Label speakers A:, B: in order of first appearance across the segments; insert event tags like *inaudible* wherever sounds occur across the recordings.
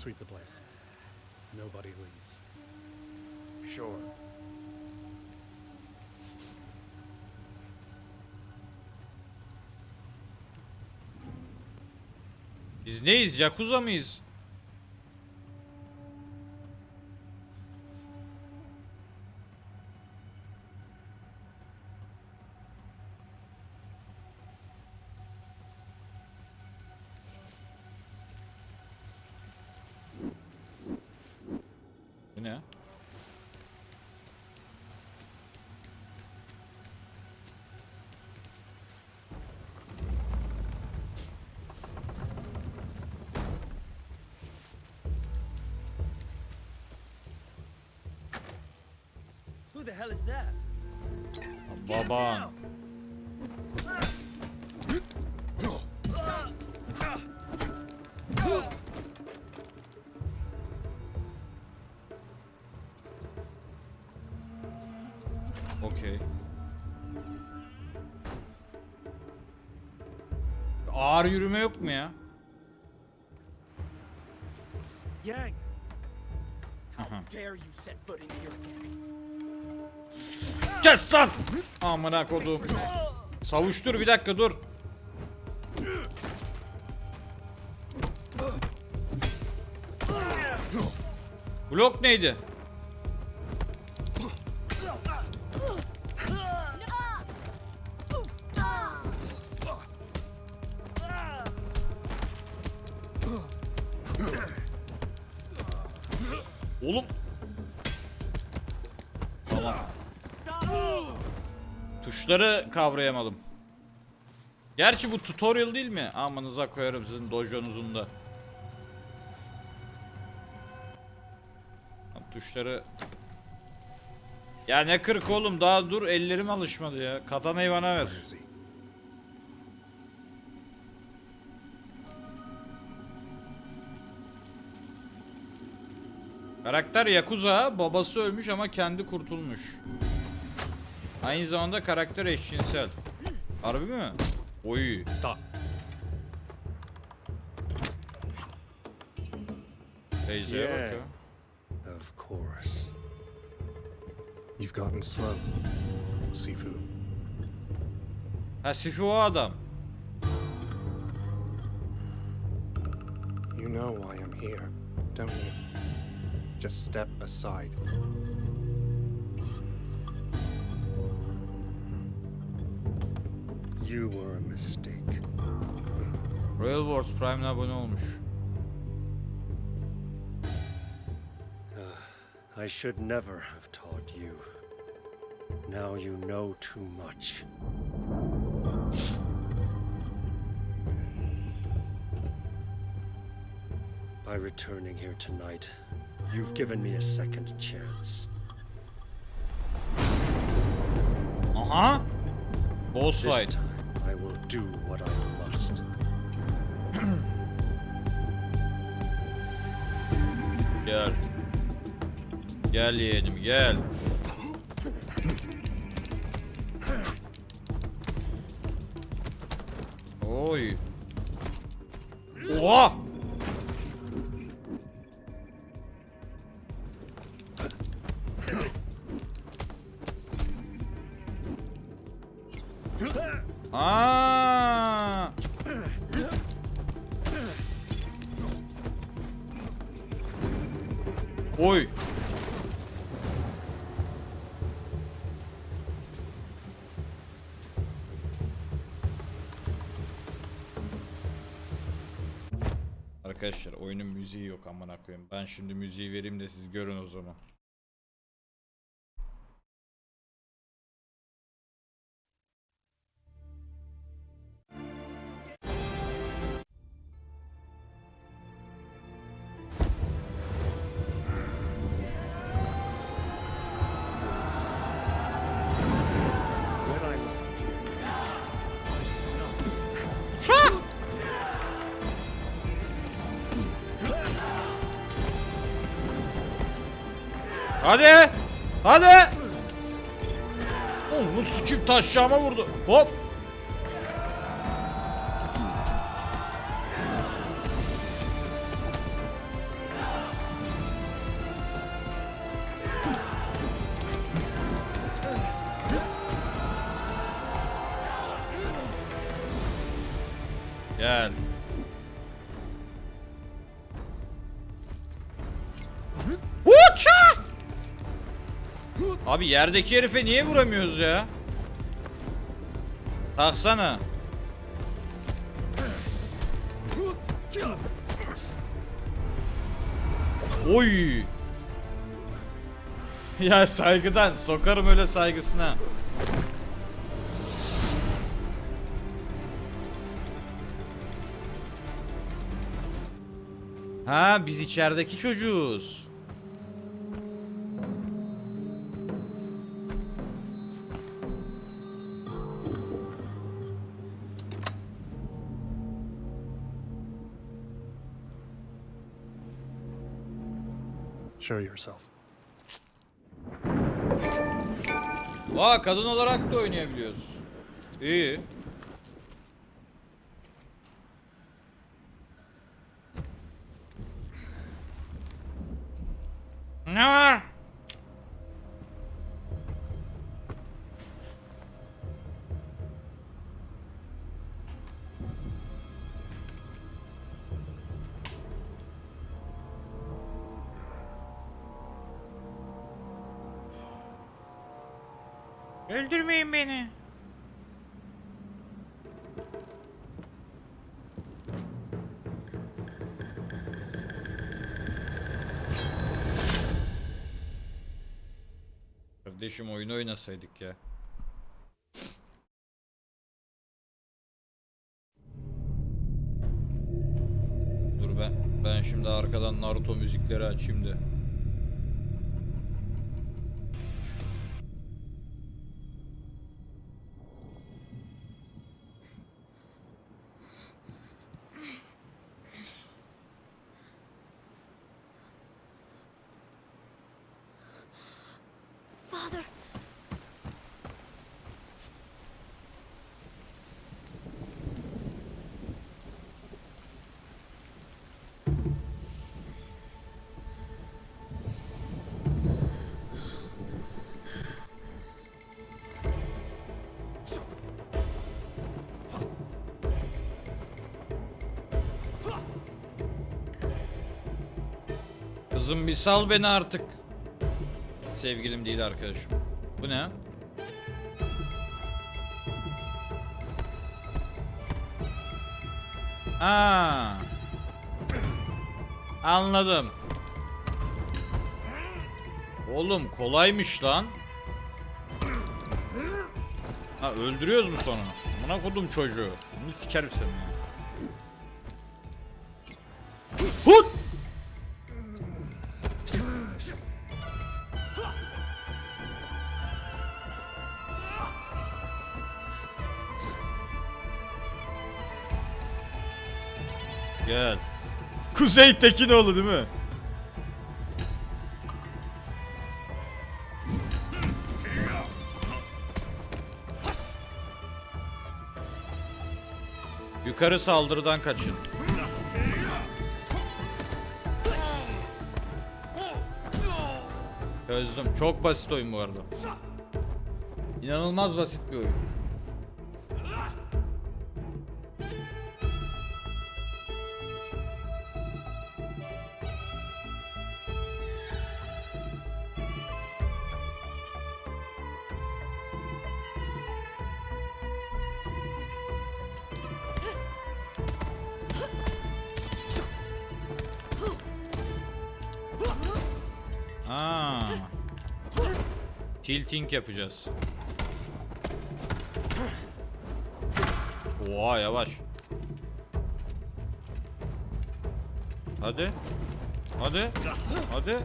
A: Sweep the place. Nobody leaves.
B: Sure.
C: Biz neyiz? Yakuza mıyız? Baban. Okey. Ağır yürüme yok mu ya?
D: Yang! How dare you set foot in here again?
C: Kes lan! Amına kodum. Savuştur bir dakika dur. Blok neydi? Oğlum. Tamam. Tuşları kavrayamadım. Gerçi bu tutorial değil mi? Amanıza koyarım sizin dojonuzun da. Tuşları... Ya ne kırk oğlum daha dur ellerim alışmadı ya. Katanayı bana ver. Karakter Yakuza babası ölmüş ama kendi kurtulmuş. Aynı zamanda karakter eşcinsel. Harbi mi? Oy.
A: Stop.
C: Teyzeye bak
B: Yeah.
C: ya.
B: Of course.
A: You've gotten slow. Sifu.
C: Ha Sifi o adam.
A: You know why I'm here, don't you? Just step aside.
B: You were a mistake.
C: Royal Wars Prime'le abone olmuş.
B: Ah, I should never have taught you. Now you know too much. By returning here tonight, you've given me a second chance.
C: Aha. Boss fight.
B: I will do what I must.
C: Gel. Gel yeğenim gel. Oy. Oha! Müziği yok amına koyayım. Ben şimdi müziği vereyim de siz görün o zaman. Hadi! Hadi! Onu sikim taşşağıma vurdu. Hop! Abi yerdeki herife niye vuramıyoruz ya? Taksana. Oy. *laughs* Ya saygıdan sokarım öyle saygısına. Ha biz içerideki çocuğuz.
A: Show yourself.
C: Vaa kadın olarak da oynayabiliyoruz. İyi. Ne var? Öldürmeyin beni. Kardeşim oyunu oynasaydık ya. Dur ben ben şimdi arkadan Naruto müzikleri açayım da. Kızım bir sal beni artık. Sevgilim değil arkadaşım. Bu ne? Ha. Anladım. Oğlum kolaymış lan. Ha öldürüyoruz mu sonra? Buna kodum çocuğu. Bunu sikerim seni. Gel. Kuzey Tekinoğlu değil mi? Yukarı saldırıdan kaçın. Çözdüm. Çok basit oyun bu arada. İnanılmaz basit bir oyun. Aa. Tilting yapacağız. Oha yavaş. Hadi. Hadi. Hadi.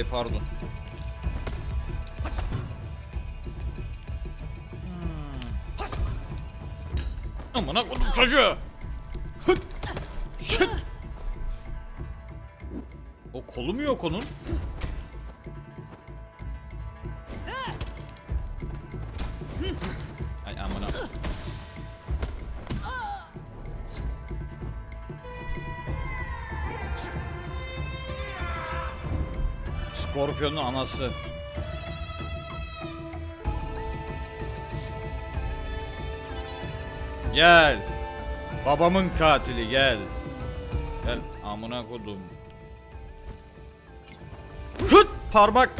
C: Ay pardon. Hmm. Aman ha kodum çocuğu. o kolu mu yok onun? Skorpion'un anası. Gel. Babamın katili gel. Gel amına kodum. Hıt parmak.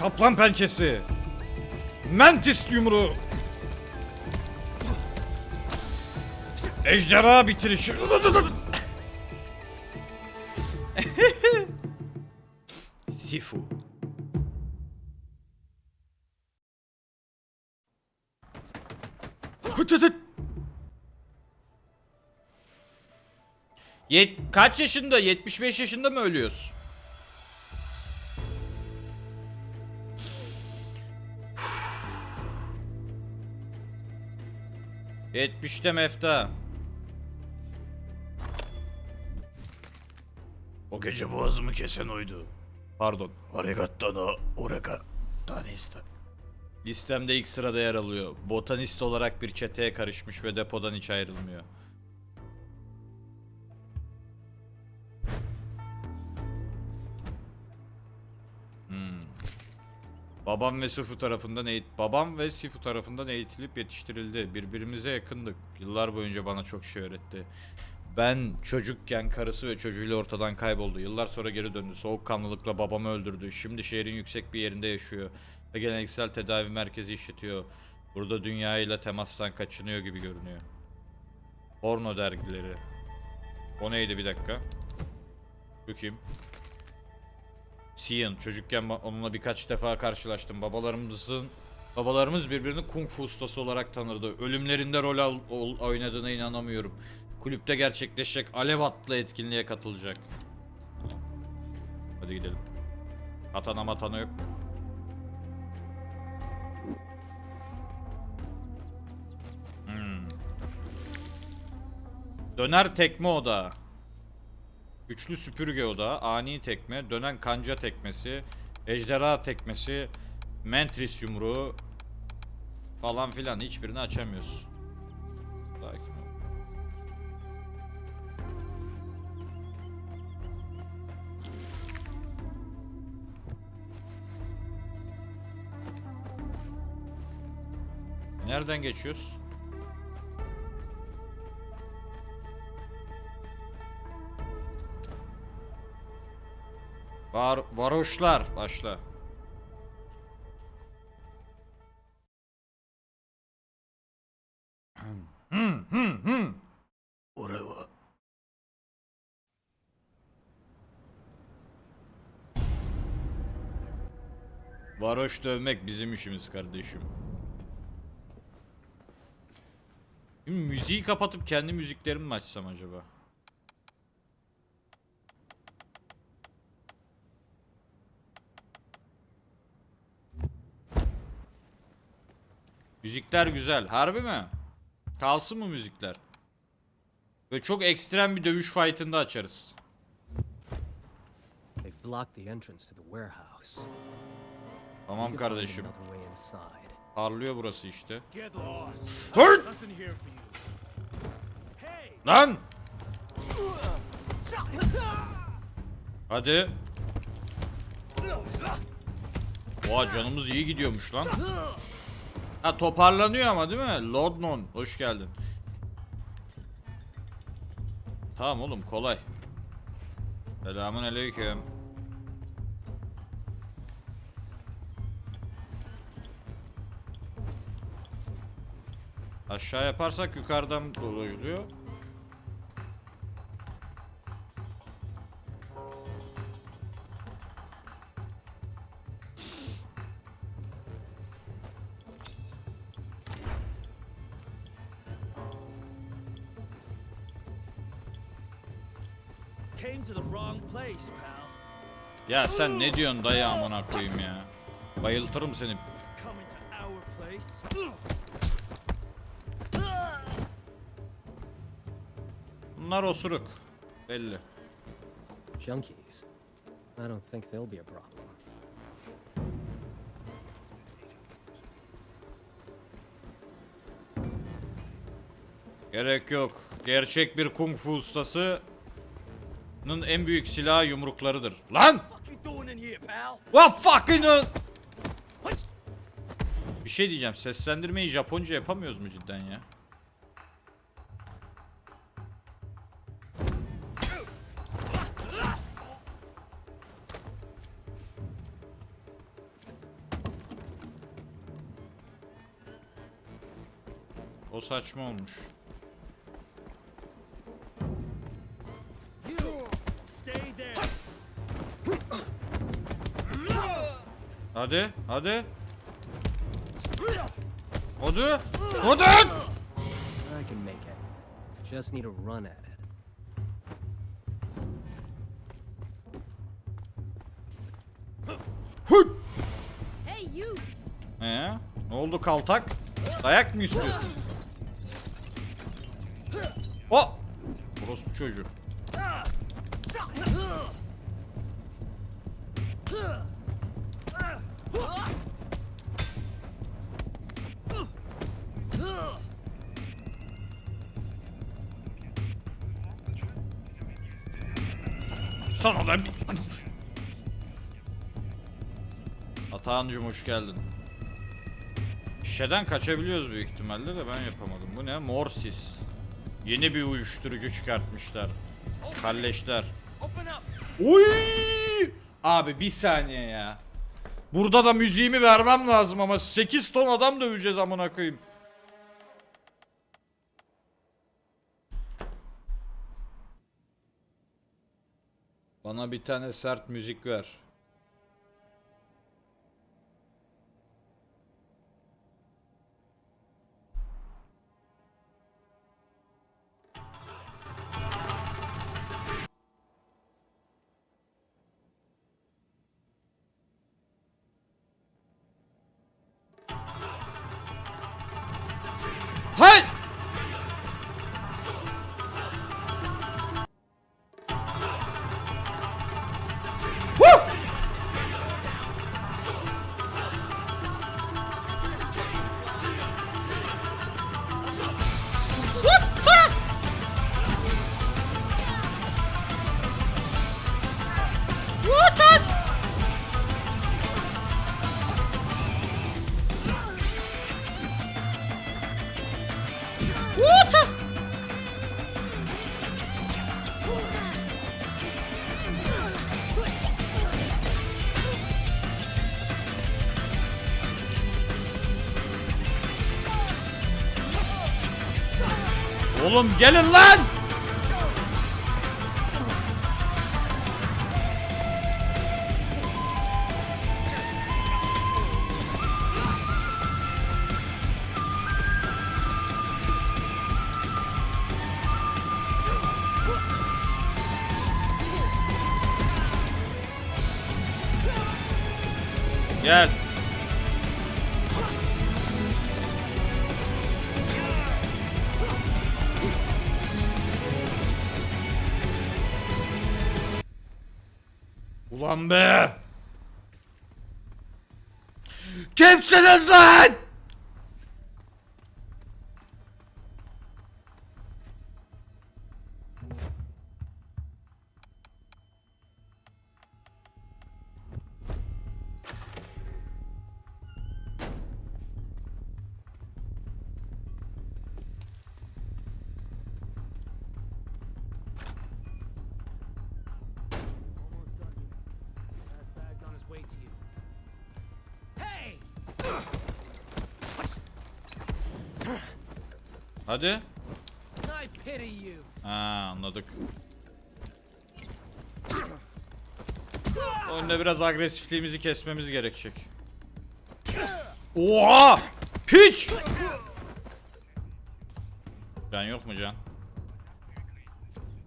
C: Kaplan pençesi. Mantis yumruğu. Ejderha bitirişi. Hıt hıt. Yet kaç yaşında? 75 yaşında mı ölüyoruz? Yetmişte mefta. O gece boğazımı kesen oydu. Pardon. Arigato no oraka tanista. Listemde ilk sırada yer alıyor. Botanist olarak bir çeteye karışmış ve depodan hiç ayrılmıyor. Hmm. Babam ve Sifu tarafından eğit babam ve Sifu tarafından eğitilip yetiştirildi. Birbirimize yakındık. Yıllar boyunca bana çok şey öğretti. Ben çocukken karısı ve çocuğuyla ortadan kayboldu. Yıllar sonra geri döndü. Soğukkanlılıkla babamı öldürdü. Şimdi şehrin yüksek bir yerinde yaşıyor. Ve geleneksel tedavi merkezi işletiyor. Burada dünyayla temastan kaçınıyor gibi görünüyor. Porno dergileri. O neydi bir dakika? Bu kim? Sian. Çocukken onunla birkaç defa karşılaştım. Babalarımızın Babalarımız birbirini kung fu ustası olarak tanırdı. Ölümlerinde rol al- ol- oynadığına inanamıyorum. Kulüpte gerçekleşecek Alev adlı etkinliğe katılacak. Hadi gidelim. Atana matana yok. Hmm. Döner tekme odağı. Güçlü süpürge odağı, ani tekme, dönen kanca tekmesi, ejderha tekmesi, mentris yumruğu falan filan hiçbirini açamıyoruz. Nereden geçiyoruz? Var varoşlar başla. Hı hı hı. Oraya. Varoş dövmek bizim işimiz kardeşim. Şimdi müziği kapatıp kendi müziklerimi mi açsam acaba? Müzikler güzel. Harbi mi? Kalsın mı müzikler? Ve çok ekstrem bir dövüş fight'ında açarız.
E: They've blocked the entrance to the warehouse.
C: Tamam kardeşim. Parlıyor burası işte. Hırt! Lan! Hadi. Oha canımız iyi gidiyormuş lan. Ha toparlanıyor ama değil mi? Lodnon hoş geldin. Tamam oğlum kolay. Selamun aleyküm. Aşağı yaparsak yukarıdan dolaşılıyor. Ya sen ne diyorsun dayı amına koyayım ya. Bayıltırım seni. Bunlar osuruk. Belli.
E: junkies. I don't think they'll be a problem.
C: Gerek yok. Gerçek bir kung fu ustasının en büyük silahı yumruklarıdır. Lan!
D: What
C: fucking? Bir şey diyeceğim. Seslendirmeyi Japonca yapamıyoruz mu cidden ya? O saçma olmuş. Hadi, hadi. Hadi. Hadi.
E: I can make it. Just need to run at it.
C: Hıt.
F: Hey, you!
C: Ee, ne oldu kaltak? Dayak mı istiyorsun? O! Orospu çocuğu. Sana da bir... Atahancım hoş geldin. Şişeden kaçabiliyoruz büyük ihtimalle de ben yapamadım. Bu ne? Morsis. Yeni bir uyuşturucu çıkartmışlar. Kalleşler. Oy! Abi bir saniye ya. Burada da müziğimi vermem lazım ama 8 ton adam döveceğiz amına koyayım. Bana bir tane sert müzik ver. Oğlum gelin lan! Gel. Kimsiniz lan? Hadi. Ha anladık. Önde biraz agresifliğimizi kesmemiz gerekecek. Oha! Piç! Can yok mu can?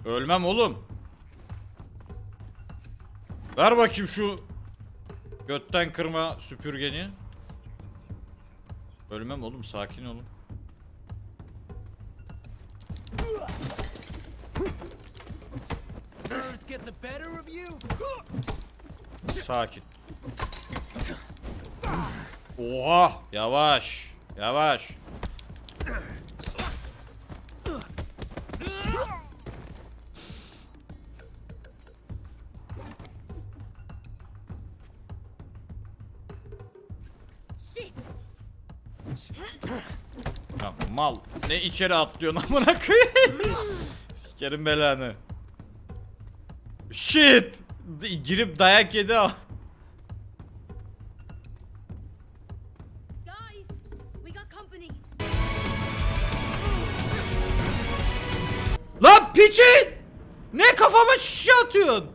C: Ölmem oğlum. Ver bakayım şu götten kırma süpürgeni. Ölmem oğlum sakin olun. Sakin. Oha! Yavaş. Yavaş.
F: Shit!
C: Ya mal. Ne içeri atlıyorsun amına koyayım. *laughs* Sikerim belanı. Shit. D- girip dayak yedi o. Lan piçin! Ne kafama şişe atıyorsun?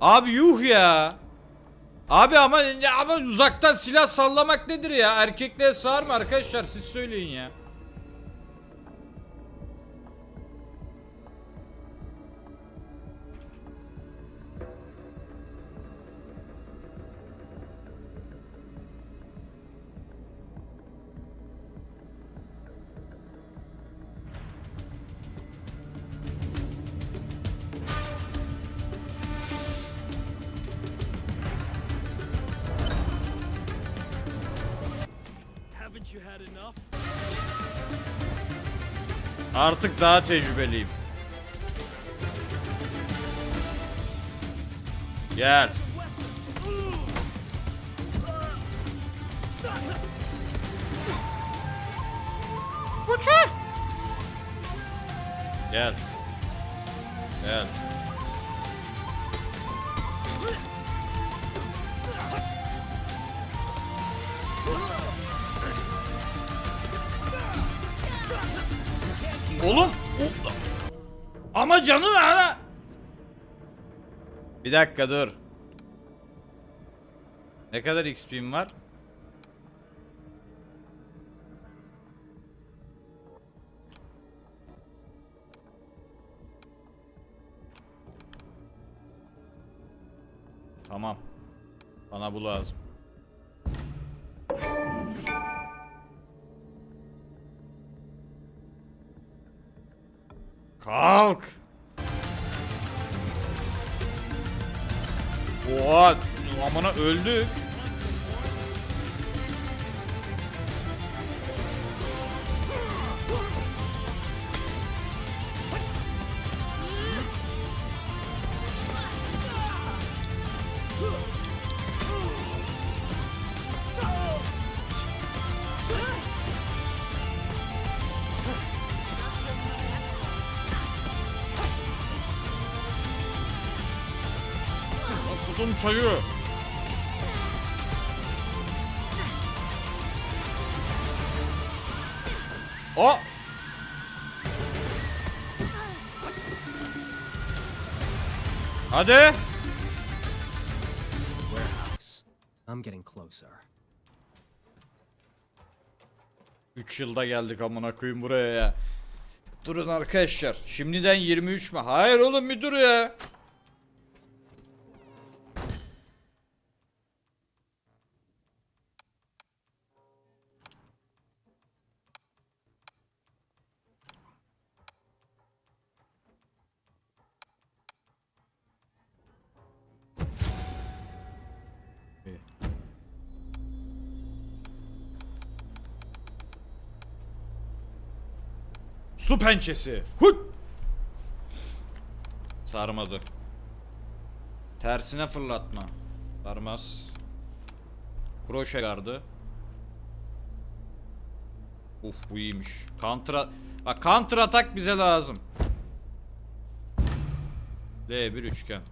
C: Abi yuh ya. Abi ama ama uzaktan silah sallamak nedir ya? Erkekliğe sığar mı arkadaşlar? Siz söyleyin ya. Artık daha tecrübeliyim. Gel. Gel. Gel. Bir dakika dur. Ne kadar XP'm var? Tamam. Bana bu lazım. Kalk. Öldük. 좀 자유. O. Hadi.
E: I'm getting closer.
C: 3 yılda geldik amına koyayım buraya ya. Durun arkadaşlar. Şimdiden 23 mü? Hayır oğlum bir dur ya. Su pençesi. Hut. Sarmadı. Tersine fırlatma. Sarmaz. Kroşe gardı. Uf bu iyiymiş. Counter Bak counter atak bize lazım. L1 üçgen.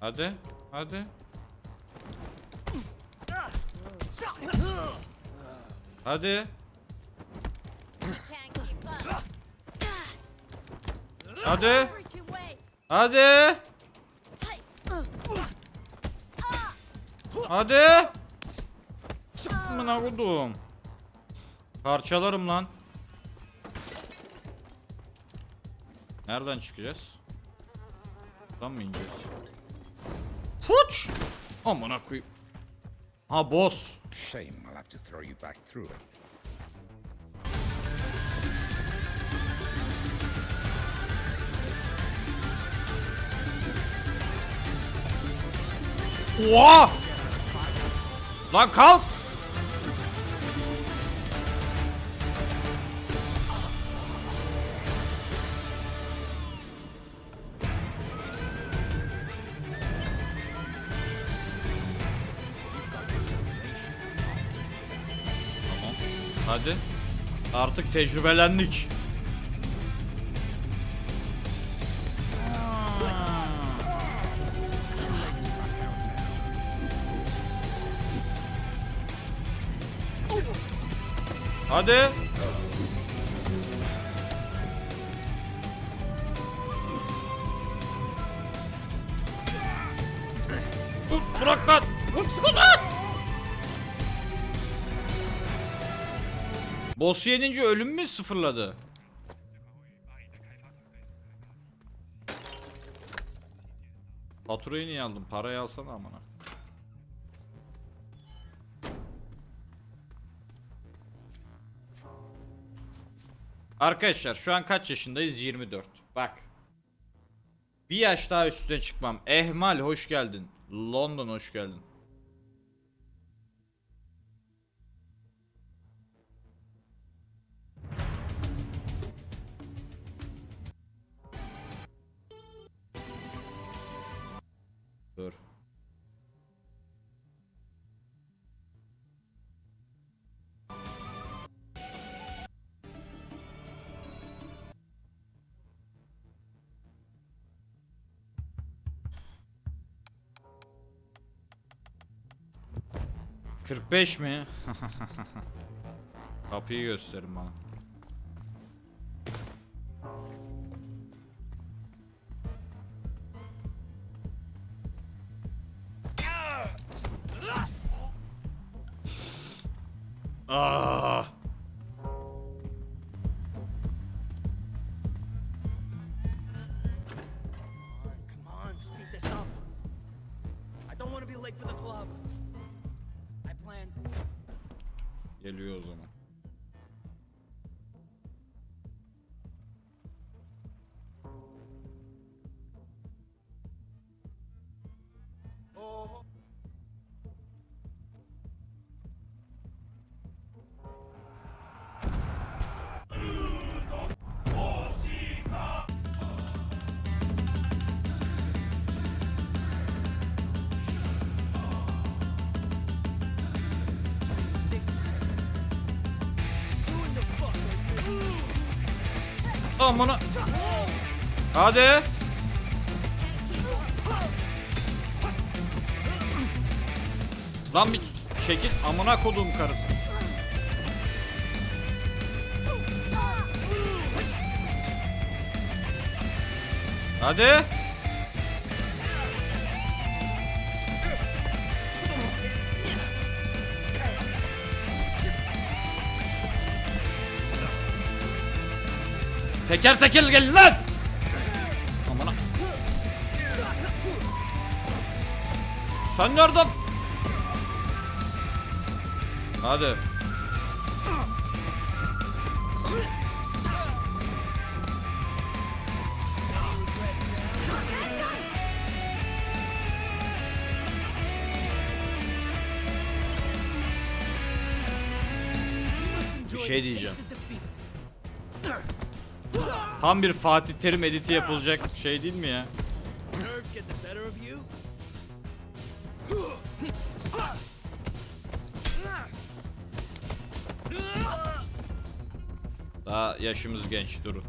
C: Hadi. Hadi. Hadi. Hadi. Hadi. Hadi. Amına kodum. Parçalarım lan. Nereden çıkacağız? Buradan mı ineceğiz? Puç! Amına koyayım. Ha boss.
G: Shame I'll have to throw you back through it.
C: Oha! Lan kalk! Artık tecrübelendik. Hadi. Boss yenince ölüm mü sıfırladı? Faturayı niye aldın? Parayı alsana amına. Arkadaşlar şu an kaç yaşındayız? 24. Bak. Bir yaş daha üstüne çıkmam. Ehmal hoş geldin. London hoş geldin. 45 mi? *laughs* Kapıyı gösterin bana. Amına. Hadi. Lan bir çekil amına kodum karısı. Hadi. Teker teker gel lan. Amına. Sen nereden? Hadi. Bir şey diyeceğim. Tam bir Fatih Terim editi yapılacak şey değil mi ya? Daha yaşımız genç durun.